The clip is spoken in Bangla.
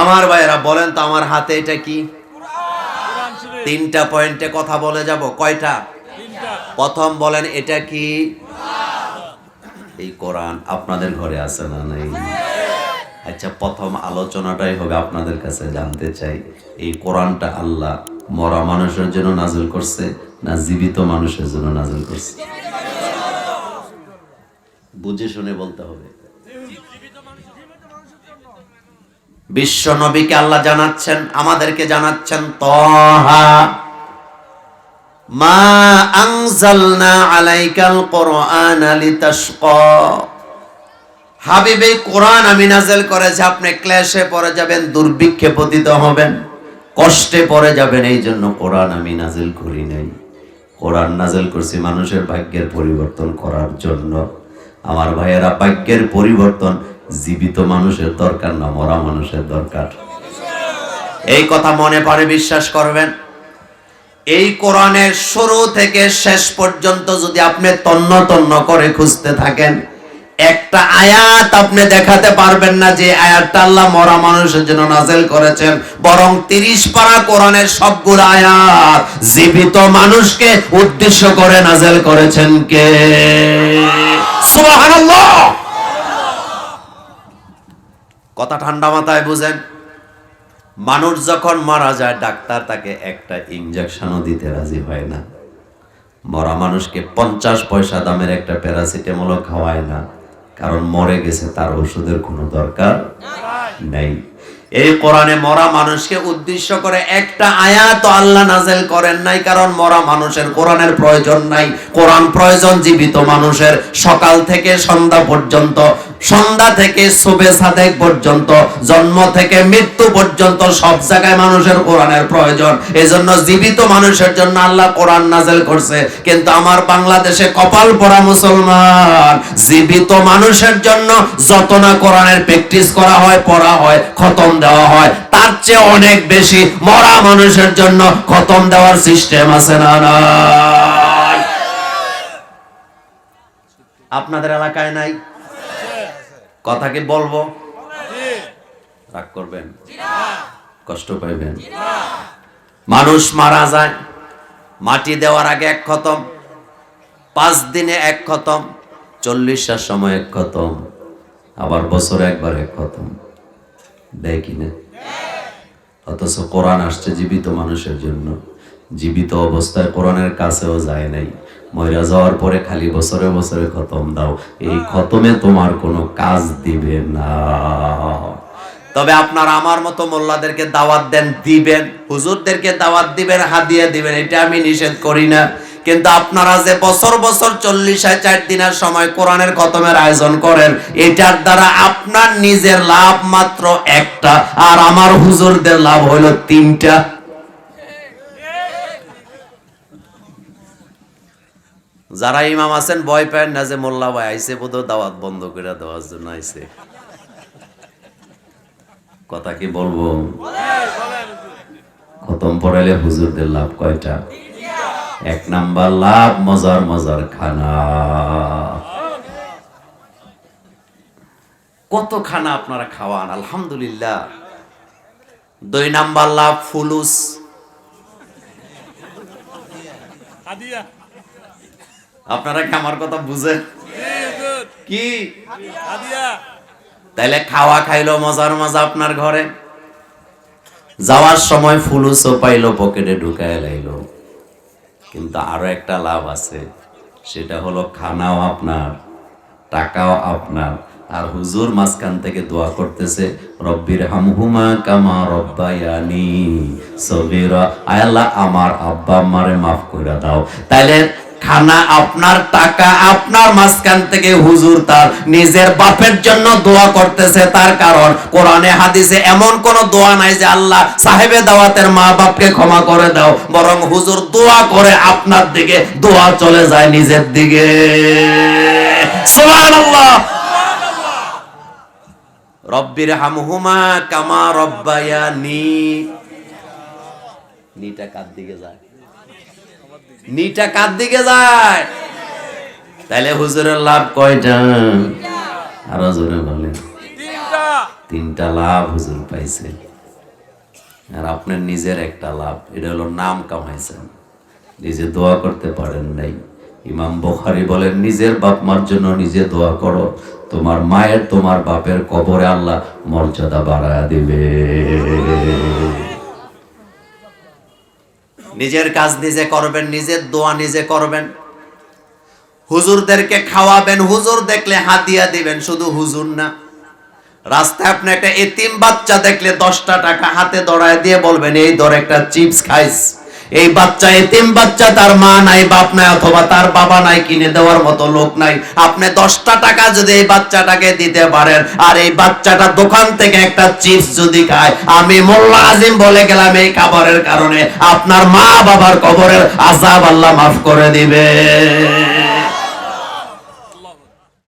আমার ভাইয়েরা, বলেন তো আমার হাতে এটা কি? তিনটা পয়েন্টে কথা বলে যাব। কয়টা? প্রথম বলেন, এটা কি? এই কোরআন আপনাদের ঘরে আছে না নাই? আচ্ছা প্রথম আলোচনাটাই হবে আপনাদের কাছে, জানতে চাই। এই কোরআনটা আল্লাহ মরা মানুষের জন্য নাজিল করছে না জীবিত মানুষের জন্য নাজিল করছে? বুঝে শুনে বলতে হবে। বিশ্ব নবীকে আল্লাহ জানাচ্ছেন, আমাদেরকে জানাচ্ছেন তহা। হবেন, কষ্টে যাবেন এই জন্য কোরআন আমি নাজিল নাজিল করছি মানুষের ভাগ্যের পরিবর্তন করার জন্য। আমার ভাইয়েরা, ভাগ্যের পরিবর্তন জীবিত মানুষের দরকার না, মরা মানুষের দরকার। এই কথা মনে পড়ে, বিশ্বাস করবেন? এই কোরআনের শুরু থেকে শেষ পর্যন্ত যদি আপনি তন্ন তন্ন করে খুঁজতে থাকেন, একটা আয়াত আপনি দেখাতে পারবেন না যে আয়াতটা আল্লাহ মরা মানুষের জন্য নাজেল করেছেন, বরং তিরিশ পারা কোরআনের সবগুলো আয়াত জীবিত মানুষকে উদ্দেশ্য করে নাজেল করেছেন কে? সুবহানাল্লাহ! কথা ঠান্ডা মাথায় বুঝেন। মানুষ যখন মারা যায়, ডাক্তার তাকে একটা ইঞ্জেকশনও দিতে রাজি হয় না। মরা মানুষকে পঞ্চাশ পয়সা দামের একটা প্যারাসিটামলও খাওয়ায় না। কারণ মরে গেছে, তার ওষুধের কোনো দরকার নেই। এই কোরআনে মরা মানুষকে উদ্দেশ্য করে একটা আয়াত আল্লাহ নাজেল করেন নাই, কারণ মরা মানুষের কোরআনের প্রয়োজন নাই। কোরআন প্রয়োজন জীবিত মানুষের। সকাল থেকে সন্ধ্যা পর্যন্ত সন্ধ্যা থেকে সুবে সাদেক পর্যন্ত, জন্ম থেকে মৃত্যু পর্যন্ত সব জায়গায় মানুষের কোরআনের প্রয়োজন। এজন্য জীবিত মানুষের জন্য আল্লাহ কোরআন নাজেল করছে। কিন্তু আমার বাংলাদেশে কপাল পরা মুসলমান, জীবিত মানুষের জন্য যত না কোরআনের প্র্যাকটিস করা হয়, পড়া হয়, খতম দেওয়া হয়, তার চেয়ে অনেক বেশি মরা মানুষের জন্য খতম দেওয়ার সিস্টেম আছে না নাই? আপনাদের এলাকায় নাই? কথা কি বলব রাগ করবেন? কষ্ট পাইবেন? মানুষ মারা যায় মাটি দেওয়ার আগে এক খতম পাঁচ দিনে এক খতম চল্লিশটার সময় এক খতম আবার বছরে একবার এক খতম। দেয় কিনা অথচ কোরআন আসছে জীবিত মানুষের জন্য। জীবিত অবস্থায় কোরআনের কাছেও যায় নাই। ময়রা যাওয়ার পরে খালি বছরে বছরে খতম দাও। এই খতমে তোমার কোনো কাজ দিবে না। তবে আপনার আমার মতো মোল্লাদেরকে দাওয়াত দেন, দিবেন। হুজুরদেরকে দাওয়াত দিবেন, হাদিয়া দিবেন, এটা আমি নিষেধ করি না। কিন্তু আপনারা যে বছর বছর চল্লিশ চার দিনের সময় কোরআনের খতমের আয়োজন করেন, এটার দ্বারা আপনার নিজের লাভ মাত্র একটা, আর আমার হুজুরদের লাভ হলো তিনটা। যারা ইমাম আছেন, ভয় পায় না যে মোল্লা ভাই আইসে বোধ দাওয়াত বন্ধ করে দেওয়ার জন্য আইসে কথা কি বলব? খতম পড়াইলে হুজুরদের লাভ কয়টা? এক নাম্বার, লাভ মজার মজার খানা। কত খানা আপনারা খাওয়ান, আলহামদুলিল্লাহ। দুই নাম্বার, লাভ ফুলুস। আপনারা কি আমার কথা বুঝেন? কি? তাইলে খাওয়া খাইলো মজার মজা আপনার ঘরে? যাওয়ার সময় ফুলুসও পাইলো পকেটে ঢুকায় লাইলো। কিন্তু আরও একটা লাভ আছে সেটা হলো খানাও আপনার টাকাও আপনার। আর হুজুর মাঝখান থেকে দোয়া করতেছে রব্বির হামহুমা কামা রব্বায়ানি সগীরা। আয় আল্লাহ আমার আব্বা আমারে মাফ করে দাও। তাইলে খানা আপনার টাকা, আপনার মাঝখান থেকে হুজুর তার নিজের বাপের জন্য দোয়া করতেছে। তার কারণ কোরআনে, হাদিসে এমন কোন দোয়া নাই যে আল্লাহ সাহেবে দাওয়াতের মা বাপকে ক্ষমা করে দাও, বরং হুজুর দোয়া করে আপনার দিকে দোয়া চলে যায় নিজের দিকে। রব্বির হামহুমা কামা রব্বায়ানি। নিটা কার দিকে যায়? নিটা কার দিকে যায়? তাহলে হুজুরের লাভ কয়টা? আরও জোরে বলেন। তিনটা। তিনটা লাভ হুজুর পাইছে। আর আপনার নিজের একটা লাভ এটা হলো নাম কামাইছেন। নিজে দোয়া করতে পারেন নাই। ইমাম বখারি বলেন নিজের বাপ মার জন্য নিজে দোয়া করো। তোমার মায়ের তোমার বাপের কবরে আল্লাহ মর্যাদা বাড়ায় দিবে। নিজের কাজ নিজে করবেন, নিজের দোয়া নিজে করবেন। হুজুরদেরকে খাওয়াবেন, হুজুর দেখলে হাতিয়া দিবেন, শুধু হুজুর না। রাস্তায় আপনি একটা এতিম বাচ্চা দেখলে দশটা টাকা হাতে দড়ায় দিয়ে বলবেন, এই দর একটা চিপস খাইস। এই বাচ্চা এতিম বাচ্চা, তার মা নাই, বাপ নাই, অথবা তার বাবা নাই, কিনে দেওয়ার মতো লোক নাই। আপনি দশটা টাকা যদি এই বাচ্চাটাকে দিতে পারেন, আর এই বাচ্চাটা দোকান থেকে একটা চিপস যদি খায়, আমি মোল্লা আজিম বলে গেলাম এই খাবারের কারণে, আপনার মা বাবার কবরের আজাব আল্লাহ মাফ করে দিবে।